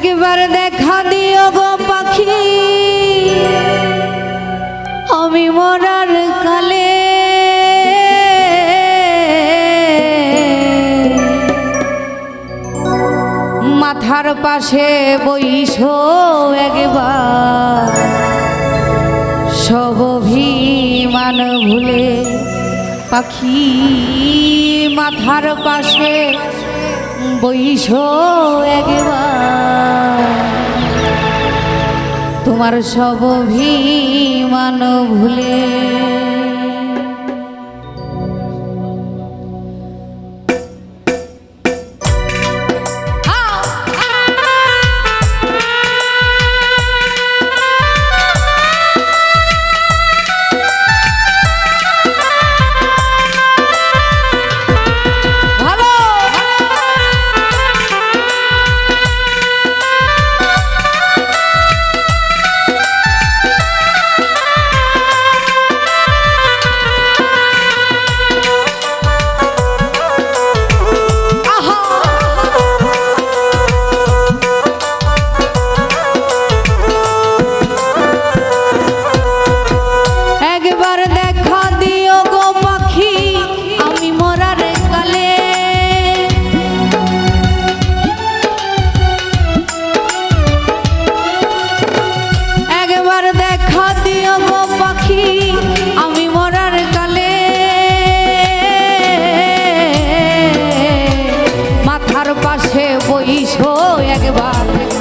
একবার দেখা দিও গো পাখি। আমি মরার কালে মাথার পাশে বইস একবার। সব অভিমান ভুলে পাখি মাথার পাশে বইস একবার। তোমার সব অভিমান ভুলে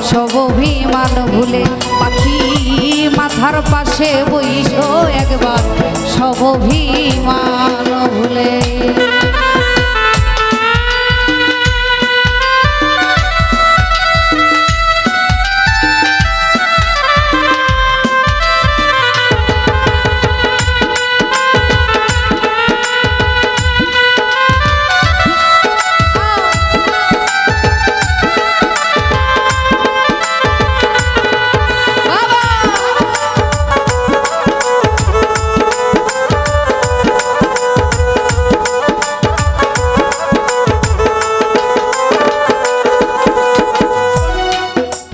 সব অভিমান ভুলে পাখি মাথার পাশে বইস একবার। সব অভিমান ভুলে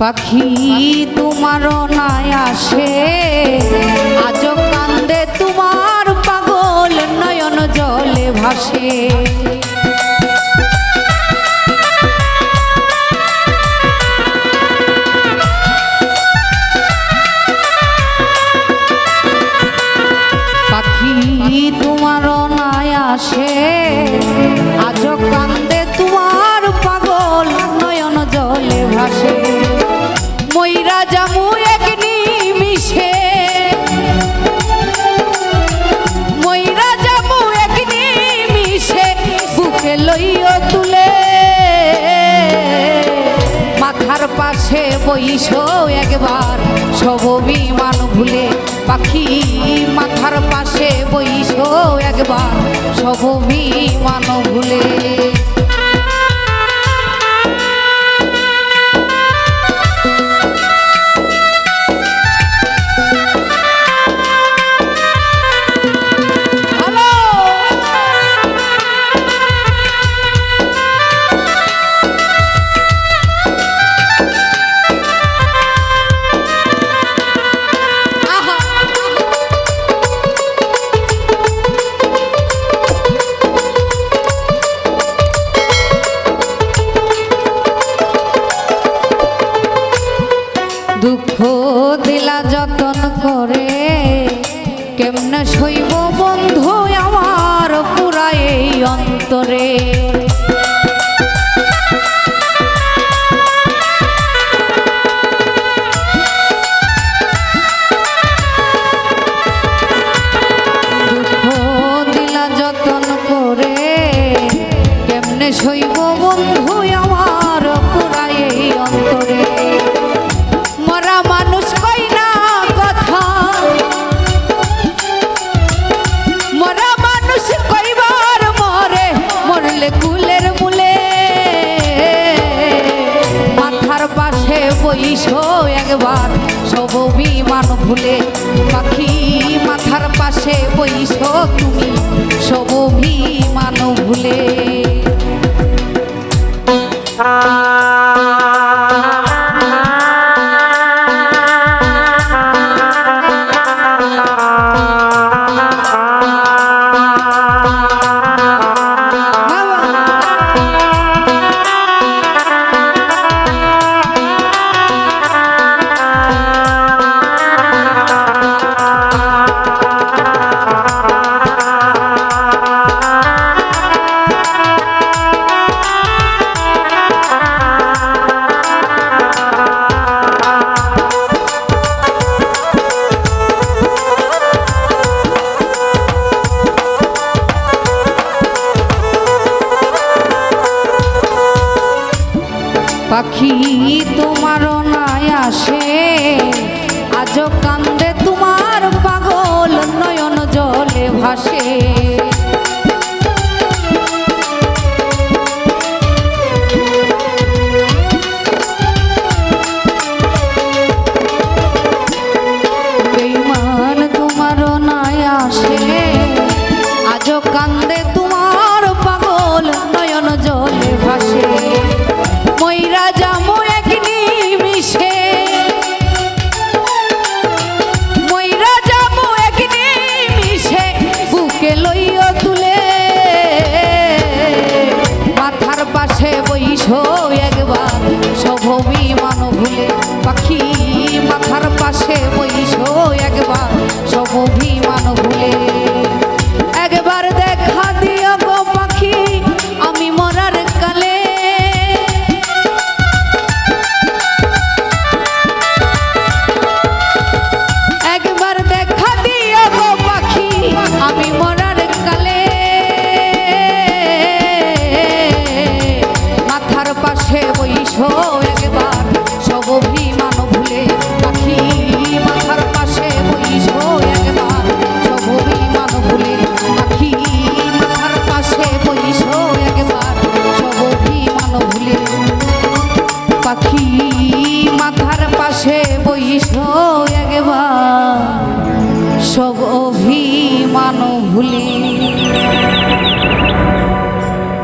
পাখি তোমার নাই আসে। আজ কান্দে তোমার পাগল নয়ন জলে ভাসে। জামু এক নিমিষে। ময়রা জামু এক নিমিষে, বুকে লইও তুলে। মাথার পাশে বইস একবার, সব বিমান ভুলে পাখি। মাথার পাশে বইস একবার, সব বিমান ভুলে। করে কেমনে শৈব বন্ধু আমার পুরা এই অন্তরে? শৈব বইস একবার সব বিমান ভুলে পাখি মাথার পাশে বইস তুমি। পাখি তোমার নাই আসে। আজ কান্দে তোমার পাগল নয়ন জলে ভাসে। মান ভুলে পাখি মাথার পাশে বইস একবার, সব অভিমান ভুলে। একবার দেখা দিও গো পাখি, আমি মরার কালে। একবার দেখা দিও গো পাখি, আমি মরার কালে। মাথার পাশে বইস